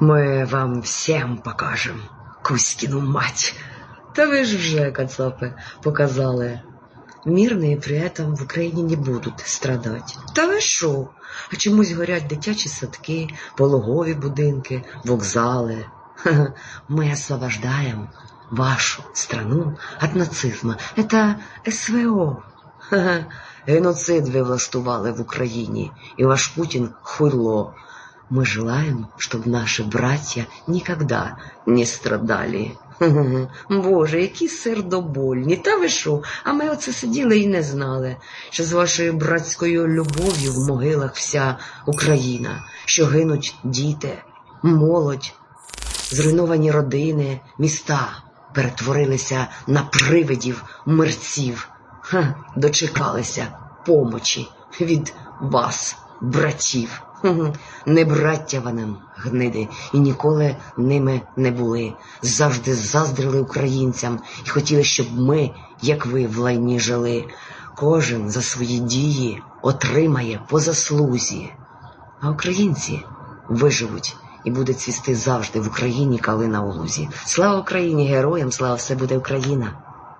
Мы вам всем покажем Кузькину мать. Та ви ж вже, кацапи, показали. Мирные при этом в Україні не будуть страдати. Та ви що? А чомусь горять дитячі садки, пологові будинки, вокзали. Ха-ха. Мы освобождаем вашу страну от нацизма. Это СВО. Ха-ха. Геноцид ви влаштували в Україні, і ваш Путін хуйло. Мы желаем, чтобы наши братья никогда не страдали. Боже, які сердобольні. Та ви що? А ми оце сиділи і не знали, що з вашою братською любов'ю в могилах вся Україна, що гинуть діти, молодь, зруйновані родини, міста перетворилися на привидів мерців. Ха, дочекалися помочі від вас, братів. Не браття вони гниди і ніколи ними не були. Завжди заздрили українцям і хотіли, щоб ми, як ви, в лайні жили. Кожен за свої дії отримає по заслузі. А українці виживуть і буде цвісти завжди в Україні калина у лузі. Слава Україні, героям, слава все буде Україна!